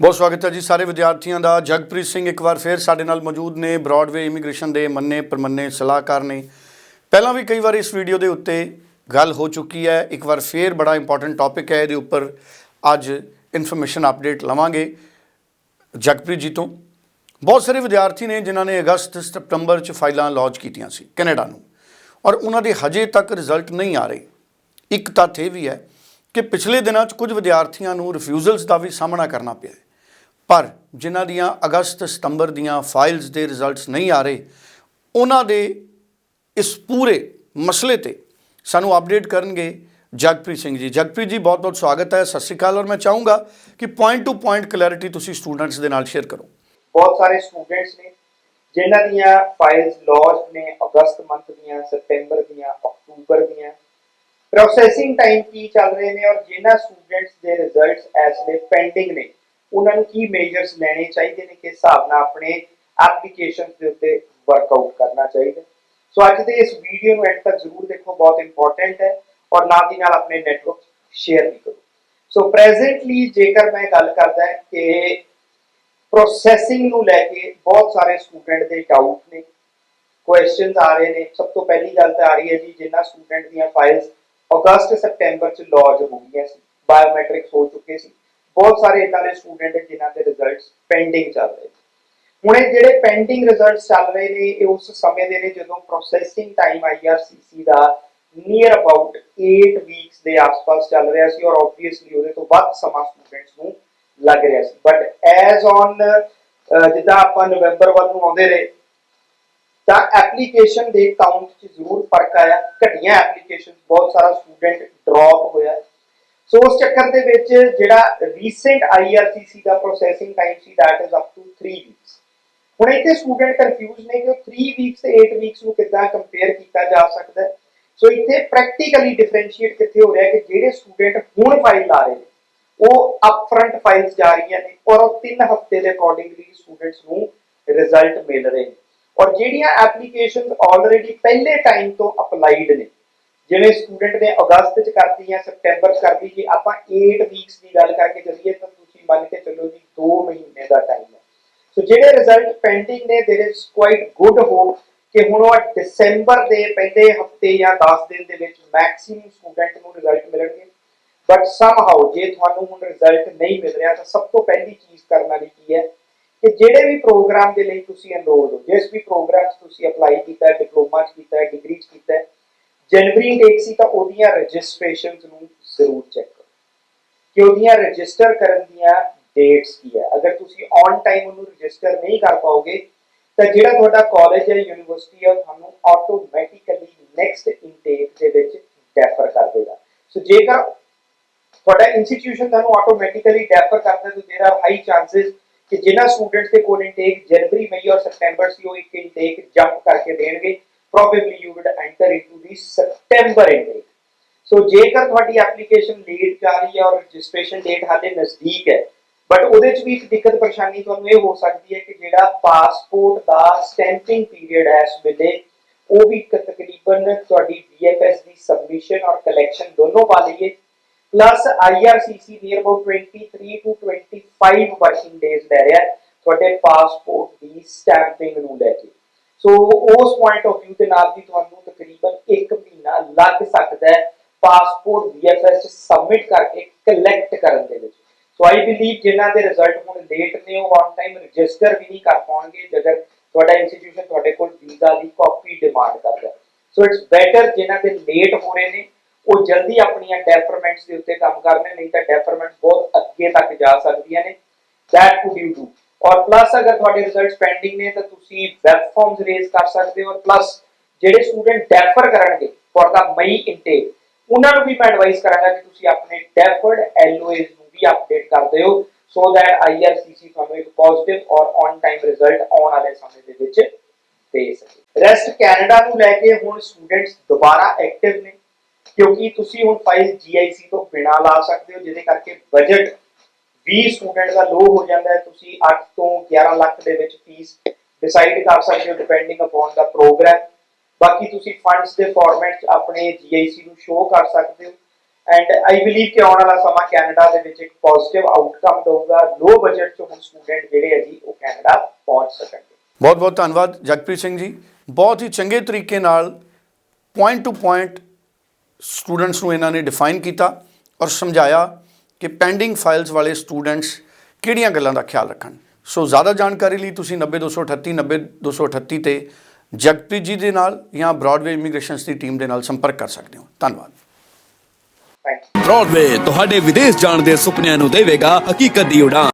ਬਹੁਤ ਸਵਾਗਤ ਹੈ ਜੀ ਸਾਰੇ ਵਿਦਿਆਰਥੀਆਂ ਦਾ। ਜਗਪ੍ਰੀਤ ਸਿੰਘ ਇੱਕ ਵਾਰ ਫੇਰ ਸਾਡੇ ਨਾਲ ਮੌਜੂਦ ਨੇ। ਬ੍ਰੌਡਵੇ ਇਮੀਗ੍ਰੇਸ਼ਨ ਦੇ ਮੰਨੇ ਪਰਮੰਨੇ ਸਲਾਹਕਾਰ ਨੇ। ਪਹਿਲਾਂ ਵੀ ਕਈ ਵਾਰ ਇਸ ਵੀਡੀਓ ਦੇ ਉੱਤੇ ਗੱਲ ਹੋ ਚੁੱਕੀ ਹੈ। ਇੱਕ ਵਾਰ ਫੇਰ ਬੜਾ ਇੰਪੋਰਟੈਂਟ ਟੌਪਿਕ ਹੈ। ਇਹਦੇ ਉੱਪਰ ਅੱਜ ਇਨਫੋਰਮੇਸ਼ਨ ਅਪਡੇਟ ਲਵਾਂਗੇ ਜਗਪ੍ਰੀਤ ਜੀ ਤੋਂ। ਬਹੁਤ ਸਾਰੇ ਵਿਦਿਆਰਥੀ ਨੇ ਜਿਨ੍ਹਾਂ ਨੇ ਅਗਸਤ ਸਤੰਬਰ ਚ ਫਾਈਲਾਂ ਲਾਂਚ ਕੀਤੀਆਂ ਸੀ ਕੈਨੇਡਾ ਨੂੰ। ਔਰ ਉਹਨਾਂ ਦੇ ਹਜੇ ਤੱਕ ਰਿਜ਼ਲਟ ਨਹੀਂ ਆ ਰਹੇ। ਇੱਕ ਤੱਥ ਇਹ ਵੀ ਹੈ ਕਿ ਪਿਛਲੇ ਦਿਨਾਂ 'ਚ ਕੁਝ ਵਿਦਿਆਰਥੀਆਂ ਨੂੰ ਰਿਫਿਊਜ਼ਲਸ ਦਾ ਵੀ ਸਾਹਮਣਾ ਕਰਨਾ ਪਿਆ ਪਰ ਜਿਨ੍ਹਾਂ ਦੀਆਂ ਅਗਸਤ ਸਤੰਬਰ ਦੀਆਂ ਫਾਈਲਸ ਦੇ ਰਿਜ਼ਲਟਸ ਨਹੀਂ ਆ ਰਹੇ, ਉਹਨਾਂ ਦੇ ਇਸ ਪੂਰੇ ਮਸਲੇ ਤੇ ਸਾਨੂੰ ਅਪਡੇਟ ਕਰਨਗੇ ਜਗਪ੍ਰੀਤ ਸਿੰਘ ਜੀ। ਜਗਪ੍ਰੀਤ ਜੀ ਬਹੁਤ ਬਹੁਤ ਸਵਾਗਤ ਹੈ। ਸਤਿ ਸ਼੍ਰੀ ਅਕਾਲ। ਔਰ ਮੈਂ ਚਾਹੂੰਗਾ ਕਿ ਪੁਆਇੰਟ ਟੂ ਪੁਆਇੰਟ ਕਲੈਰਿਟੀ ਤੁਸੀਂ ਸਟੂਡੈਂਟਸ ਦੇ ਨਾਲ ਸ਼ੇਅਰ ਕਰੋ। ਬਹੁਤ ਸਾਰੇ ਸਟੂਡੈਂਟਸ ਨੇ, ਜਿਨ੍ਹਾਂ ਦੀਆਂ ਫਾਈਲਸ ਲੌਂਚ ਨੇ ਅਗਸਤ ਮੰਥ ਦੀਆਂ, ਸਤੰਬਰ ਦੀਆਂ, ਅਕਤੂਬਰ ਦੀਆਂ। ਪ੍ਰੋਸੈਸਿੰਗ ਟਾਈਮ ਕੀ ਚੱਲ ਰਹੇ ਨੇ ਔਰ ਜਿਨ੍ਹਾਂ ਸਟੂਡੈਂਟਸ ਦੇ ਰਿਜ਼ਲਟਸ ਐਸ ਪੈਂਡਿੰਗ ਨੇ। ਉਹਨਾਂ ਨੂੰ ਕੀ ਮੇਜਰਸ ਲੈਣੇ ਚਾਹੀਦੇ ਨੇ ਕਿਸ ਹਿਸਾਬ ਨਾਲ ਆਪਣੇ ਐਪਲੀਕੇਸ਼ਨਸ ਦੇ ਉੱਤੇ ਵਰਕਆਊਟ ਕਰਨਾ ਚਾਹੀਦਾ ਸੋ ਅੱਜ ਦੇ ਇਸ ਵੀਡੀਓ ਨੂੰ ਐਂਡ ਤੱਕ ਜ਼ਰੂਰ ਦੇਖੋ, ਬਹੁਤ ਇੰਪੋਰਟੈਂਟ ਹੈ ਔਰ ਨਾਲ ਦੀ ਨਾਲ ਆਪਣੇ ਨੈਟਵਰਕ ਸ਼ੇਅਰ ਵੀ ਕਰੋ। ਸੋ ਪ੍ਰੈਜ਼ੈਂਟਲੀ ਜੇਕਰ ਮੈਂ ਗੱਲ ਕਰਦਾ ਕਿ ਪ੍ਰੋਸੈਸਿੰਗ ਨੂੰ ਲੈ ਕੇ ਬਹੁਤ ਸਾਰੇ ਸਟੂਡੈਂਟ ਦੇ ਡਾਊਟ ਨੇ ਕੁਐਸਚਨਸ ਆ ਰਹੇ ਨੇ। ਸਭ ਤੋਂ ਪਹਿਲੀ ਗੱਲ ਤਾਂ ਆ ਰਹੀ ਹੈ ਜੀ ਜਿਨ੍ਹਾਂ ਸਟੂਡੈਂਟ ਦੀਆਂ ਫਾਈਲਸ ਅਗਸਤ ਸਪਟੈਂਬਰ ਚ ਲੌਜ ਹੋ ਗਈਆਂ ਸੀ ਬਾਇਓਮੈਟ੍ਰਿਕਸ ਹੋ ਚੁੱਕੇ ਸੀ। ਬਹੁਤ ਸਾਰੇ ਇਦਾਂ ਦੇ ਸਟੂਡੈਂਟ ਜਿਨ੍ਹਾਂ ਦੇ ਰਿਜ਼ਲਟਸ ਪੈਂਡਿੰਗ ਚੱਲ ਰਹੇ ਹੁਣ ਇਹ ਜਿਹੜੇ ਪੈਂਡਿੰਗ ਰਿਜ਼ਲਟਸ ਚੱਲ ਰਹੇ ਨੇ, ਇਹ ਉਸ ਸਮੇਂ ਦੇ ਨੇ ਜਦੋਂ ਪ੍ਰੋਸੈਸਿੰਗ ਟਾਈਮ ਆਈਆਰਸੀਸੀ ਦਾ ਨੀਅਰ ਅਬਾਊਟ 8 ਵੀਕਸ ਦੇ ਆਸ-ਪਾਸ ਚੱਲ ਰਿਹਾ ਸੀ ਔਰ ਆਬਵੀਅਸਲੀ ਉਹਦੇ ਤੋਂ ਵੱਧ ਸਮਾਂ ਸਟੂਡੈਂਟਸ ਨੂੰ ਲੱਗ ਰਿਹਾ ਸੀ। ਬਟ ਐਜ਼ ਔਨ ਜਿੱਦਾਂ ਆਪਾਂ ਨਵੰਬਰ ਵੱਲ ਨੂੰ ਆਉਂਦੇ ਰਹੇ, ਤਾਂ ਐਪਲੀਕੇਸ਼ਨ ਦੇ ਕਾਊਂਟ 'ਚ ਜ਼ਰੂਰ ਫ਼ਰਕ ਆਇਆ। ਘਟੀਆਂ ਐਪਲੀਕੇਸ਼ਨ ਬਹੁਤ ਸਾਰਾ ਸਟੂਡੈਂਟ ਡ੍ਰੌਪ ਹੋਇਆ। ਸੋ ਉਸ ਚੱਕਰ ਦੇ ਵਿੱਚ ਜਿਹੜਾ ਰੀਸੈਂਟ ਆਈਆਰਸੀਸੀ ਦਾ processing time C that is up to 3 weeks ਹੁਣ ਇੱਥੇ ਸਟੂਡੈਂਟ ਕਨਫਿਊਜ਼ ਨੇ ਕਿ ਉਹ 3 ਵੀਕਸ ਤੇ 8 ਵੀਕਸ ਨੂੰ ਕਿੱਦਾਂ ਕੰਪੇਅਰ ਕੀਤਾ ਜਾ ਸਕਦਾ ਹੈ। ਸੋ ਇੱਥੇ ਪ੍ਰੈਕਟੀਕਲੀ ਡਿਫਰੈਂਸ਼ੀਏਟ ਕਿੱਥੇ ਹੋ ਰਿਹਾ ਕਿ ਜਿਹੜੇ ਸਟੂਡੈਂਟ ਹੁਣ ਫਾਈਲ ਲਾ ਰਹੇ ਨੇ, ਉਹ ਅਪਫਰੰਟ ਫਾਈਲਸ ਜਾ ਰਹੀਆਂ ਨੇ ਔਰ ਉਹ 3 ਹਫ਼ਤੇ ਦੇ ਅਕੋਰਡਿੰਗਲੀ ਸਟੂਡੈਂਟਸ ਨੂੰ ਰਿਜ਼ਲਟ ਮਿਲ ਰਹੇ ਨੇ। ਔਰ ਜਿਹੜੀਆਂ ਐਪਲੀਕੇਸ਼ਨਸ ਆਲਰੇਡੀ ਪਹਿਲੇ ਟਾਈਮ ਤੋਂ ਅਪਲਾਈਡ ਨੇ ਜਿਵੇਂ ਸਟੂਡੈਂਟ ਨੇ ਅਗਸਤ ਚ ਕਰਤੀ ਜਾਂ ਸਪਟੈਂਬਰ ਚ ਕਰਤੀ ਜੇ ਆਪਾਂ 8 ਵੀਕਸ ਦੀ ਗੱਲ ਕਰਕੇ ਚੱਲੀਏ ਤਾਂ ਤੁਸੀਂ ਮੰਨ ਕੇ ਚੱਲੋ ਜੀ 2 ਮਹੀਨੇ ਦਾ ਟਾਈਮ ਹੈ ਸੋ ਜਿਹੜੇ ਰਿਜ਼ਲਟ ਪੈਂਡਿੰਗ ਨੇ there is quite good hope ਕਿ ਹੁਣ ਉਹ ਦਸੰਬਰ ਦੇ ਪਹਿਲੇ ਹਫਤੇ ਜਾਂ 10 ਦਿਨ ਦੇ ਵਿੱਚ ਮੈਕਸਿਮਮ ਸਟੂਡੈਂਟ ਨੂੰ ਰਿਜ਼ਲਟ ਮਿਲਣਗੇ ਬਟ ਸਮਹਾਉ ਜੇ ਤੁਹਾਨੂੰ ਹੁਣ ਰਿਜ਼ਲਟ ਨਹੀਂ ਮਿਲ ਰਿਹਾ ਤਾਂ ਸਭ ਤੋਂ ਪਹਿਲੀ ਚੀਜ਼ ਕਰਨ ਵਾਲੀ ਕੀ ਹੈ ਕਿ ਜਿਹੜੇ ਵੀ ਪ੍ਰੋਗਰਾਮ ਦੇ ਲਈ ਤੁਸੀਂ ਐਨਰੋਲਡ ਹੋ ਜਿਸ ਵੀ ਪ੍ਰੋਗਰਾਮ 'ਚ ਤੁਸੀਂ ਅਪਲਾਈ ਕੀਤਾ ਹੈ ਡਿਪਲੋਮਾ 'ਚ ਕੀਤਾ ਹੈ ਡਿਗਰੀ 'ਚ ਕੀਤਾ ਹੈ ਜਨਵਰੀ ਇਨਟੇਕ ਸੀ ਤਾਂ ਉਹਦੀਆਂ ਰਜਿਸਟ੍ਰੇਸ਼ਨਸ ਨੂੰ ਜ਼ਰੂਰ ਚੈੱਕ ਕਰੋ। ਕਿ ਉਹਦੀਆਂ ਰਜਿਸਟਰ ਕਰਨ ਦੀਆਂ ਡੇਟਸ ਕੀ ਹੈ ਅਗਰ ਤੁਸੀਂ ਔਨ ਟਾਈਮ ਉਹਨੂੰ ਰਜਿਸਟਰ ਨਹੀਂ ਕਰ ਪਾਓਗੇ, ਤਾਂ ਜਿਹੜਾ ਤੁਹਾਡਾ ਕਾਲਜ ਹੈ ਯੂਨੀਵਰਸਿਟੀ ਹੈ ਤੁਹਾਨੂੰ ਆਟੋਮੈਟਿਕਲੀ ਨੈਕਸਟ ਇਨਟੇਕ ਦੇ ਵਿੱਚ ਡੈਫਰ ਕਰ ਦੇਗਾ। ਸੋ ਜੇਕਰ ਤੁਹਾਡਾ ਇੰਸਟੀਟਿਊਸ਼ਨ ਤੁਹਾਨੂੰ ਆਟੋਮੈਟਿਕਲੀ ਡੈਫਰ ਕਰਦਾ ਤਾਂ ਦੇਰ ਆਰ ਹਾਈ ਚਾਂਸਸ ਕਿ ਜਿਨ੍ਹਾਂ ਸਟੂਡੈਂਟਸ ਦੇ ਕੋਲ ਇਨਟੇਕ ਜਨਵਰੀ ਮਈ ਔਰ ਸਪਟੈਂਬਰ ਸੀ, ਉਹ ਇੱਕ ਇਨਟੇਕ ਜੰਪ ਕਰਕੇ ਦੇਣਗੇ। Probably you would enter into the September intake so ਜੇਕਰ ਤੁਹਾਡੀ ਐਪਲੀਕੇਸ਼ਨ ਲੇਟ ਜਾ ਰਹੀ ਹੈ ਔਰ ਰਜਿਸਟ੍ਰੇਸ਼ਨ ਡੇਟ ਹਾਲੇ ਨਜ਼ਦੀਕ ਹੈ ਬਟ ਉਹਦੇ ਚ ਵੀ ਇੱਕ ਦਿੱਕਤ ਪਰੇਸ਼ਾਨੀ ਤੁਹਾਨੂੰ ਇਹ ਹੋ ਸਕਦੀ ਹੈ ਕਿ ਜਿਹੜਾ ਪਾਸਪੋਰਟ ਦਾ ਸਟੈਂਪਿੰਗ ਪੀਰੀਅਡ ਹੈ ਇਸ ਵੇਲੇ, ਉਹ ਵੀ ਤਕਰੀਬਨ ਤੁਹਾਡੀ BFS ਦੀ ਸਬਮਿਸ਼ਨ ਔਰ ਕਲੈਕਸ਼ਨ ਦੋਨੋਂ ਪਾ ਲਈਏ। Plus IRCC near about 23 to 25 working days ਲੈ ਰਿਹਾ ਤੁਹਾਡੇ ਪਾਸਪੋਰਟ ਦੀ ਸਟੈਂਪਿੰਗ ਨੂੰ ਲੈ ਕੇ। ਸੋ ਉਸ ਪੁਆਇੰਟ ਆਫ View ਦੇ ਨਾਲ ਵੀ ਤੁਹਾਨੂੰ ਤਕਰੀਬਨ 1 ਮਹੀਨਾ ਲੱਗ ਸਕਦਾ ਹੈ ਪਾਸਪੋਰਟ VFS ਸਬਮਿਟ ਕਰਕੇ ਕਲੈਕਟ ਕਰਨ ਦੇ ਵਿੱਚ। ਸੋ ਆਈ ਬਲੀਵ ਜਿਨ੍ਹਾਂ ਦੇ ਰਿਜ਼ਲਟ ਹੁਣ ਲੇਟ ਨੇ, ਉਹ ਔਨ ਟਾਈਮ ਰਜਿਸਟਰ ਵੀ ਨਹੀਂ ਕਰ ਪਾਉਣਗੇ, ਜੇਕਰ ਤੁਹਾਡਾ ਇੰਸਟੀਟਿਊਸ਼ਨ ਤੁਹਾਡੇ ਕੋਲ ਵੀਜ਼ਾ ਦੀ ਕਾਪੀ ਡਿਮਾਂਡ ਕਰਦਾ ਸੋ ਇਟਸ ਬੈਟਰ ਜਿਨ੍ਹਾਂ ਦੇ ਲੇਟ ਹੋ ਰਹੇ ਨੇ, ਉਹ ਜਲਦੀ ਆਪਣੀਆਂ ਡੈਫਰਮੈਂਟਸ ਦੇ ਉੱਤੇ ਕੰਮ ਕਰਨੇ ਨਹੀਂ ਤਾਂ ਡੈਫਰਮੈਂਟਸ ਬਹੁਤ ਅੱਗੇ ਤੱਕ ਜਾ ਸਕਦੀਆਂ ਨੇ। That could you do ਔਰ ਪਲੱਸ ਅਗਰ ਤੁਹਾਡੇ ਰਿਜ਼ਲਟਸ ਪੈਂਡਿੰਗ ਨੇ, ਤਾਂ ਤੁਸੀਂ ਵੈਬ ਫਾਰਮਸ ਰੇਜ਼ ਕਰ ਸਕਦੇ ਹੋ ਔਰ ਪਲੱਸ ਜਿਹੜੇ ਸਟੂਡੈਂਟ ਡੈਫਰ ਕਰਨਗੇ ਫॉर ਦਾ ਮਈ ਇਨਟੇਕ ਉਹਨਾਂ ਨੂੰ ਵੀ ਮੈਂ ਐਡਵਾਈਸ ਕਰਾਂਗਾ ਕਿ ਤੁਸੀਂ ਆਪਣੇ ਡੈਫਰਡ ਐਲਓਏਸ ਨੂੰ ਵੀ ਅਪਡੇਟ ਕਰਦੇ ਹੋ ਸੋ ਦੈਟ ਆਈਆਰਸੀਸੀ ਤੁਹਾਨੂੰ ਇੱਕ ਪੋਜ਼ਿਟਿਵ ਔਰ ਔਨ ਟਾਈਮ ਰਿਜ਼ਲਟ ਆਉਣ ਵਾਲੇ ਸਮੇਂ ਦੇ ਵਿੱਚ ਦੇ ਸਕੇ। ਰੈਸਟ ਕੈਨੇਡਾ ਨੂੰ ਲੈ ਕੇ ਹੁਣ ਸਟੂਡੈਂਟਸ ਦੁਬਾਰਾ ਐਕਟਿਵ ਨੇ, ਕਿਉਂਕਿ ਤੁਸੀਂ ਹੁਣ ਫਾਈਲ GIC ਤੋਂ ਬਿਨਾ ਲਾ ਸਕਦੇ ਹੋ, ਜਿਹਦੇ ਕਰਕੇ ਬਜਟ 20 ਸਟੂਡੈਂਟ ਦਾ ਲੋ ਹੋ ਜਾਂਦਾ ਹੈ, ਤੁਸੀਂ 8 ਤੋਂ 11 ਲੱਖ ਦੇ ਵਿੱਚ ਫੀਸ ਡਿਸਾਈਡ ਕਰ ਸਕਦੇ ਹੋ ਡਿਪੈਂਡਿੰਗ ਅਪਨ ਦਾ ਪ੍ਰੋਗਰਾਮ ਬਾਕੀ ਤੁਸੀਂ ਫੰਡਸ ਦੇ ਫਾਰਮੈਟ 'ਚ ਆਪਣੇ GIC ਨੂੰ ਸ਼ੋਅ ਕਰ ਸਕਦੇ ਹੋ। ਐਂਡ ਆਈ ਬਲੀਵ ਕਿ ਆਉਣ ਵਾਲਾ ਸਮਾਂ ਕੈਨੇਡਾ ਦੇ ਵਿੱਚ ਇੱਕ ਪੋਜ਼ਿਟਿਵ ਆਊਟਕਮ ਦਊਗਾ। ਲੋ ਬਜਟ 'ਚ ਹੁਣ ਸਟੂਡੈਂਟ ਜਿਹੜੇ ਹੈ ਜੀ, ਉਹ ਕੈਨੇਡਾ ਪਹੁੰਚ ਸਕਣਗੇ। ਬਹੁਤ ਬਹੁਤ ਧੰਨਵਾਦ ਜਗਪ੍ਰੀਤ ਸਿੰਘ ਜੀ। ਬਹੁਤ ਹੀ ਚੰਗੇ ਤਰੀਕੇ ਨਾਲ ਪੁਆਇੰਟ ਟੂ ਪੁਆਇੰਟ ਸਟੂਡੈਂਟਸ ਨੂੰ ਇਹਨਾਂ ਨੇ ਡਿਫਾਈਨ ਕੀਤਾ ਔਰ ਸਮਝਾਇਆ। ਕਿ ਪੈਂਡਿੰਗ ਫਾਈਲਸ ਵਾਲੇ ਸਟੂਡੈਂਟਸ ਕਿਹੜੀਆਂ ਗੱਲਾਂ ਦਾ ਖਿਆਲ ਰੱਖਣ? ਸੋ ਜ਼ਿਆਦਾ ਜਾਣਕਾਰੀ ਲਈ ਤੁਸੀਂ 90238 90238 ਤੇ ਜਗਪ੍ਰੀਤ ਜੀ ਦੇ ਨਾਲ ਜਾਂ ਬ੍ਰੌਡਵੇ ਇਮੀਗ੍ਰੇਸ਼ਨਸ ਦੀ ਟੀਮ ਦੇ ਨਾਲ ਸੰਪਰਕ ਕਰ ਸਕਦੇ ਹੋ। ਧੰਨਵਾਦ। ਬ੍ਰੌਡਵੇ ਤੁਹਾਡੇ ਵਿਦੇਸ਼ ਜਾਣ ਦੇ ਸੁਪਨਿਆਂ ਨੂੰ ਦੇਵੇਗਾ ਹਕੀਕਤ ਦੀ ਉਡਾਨ।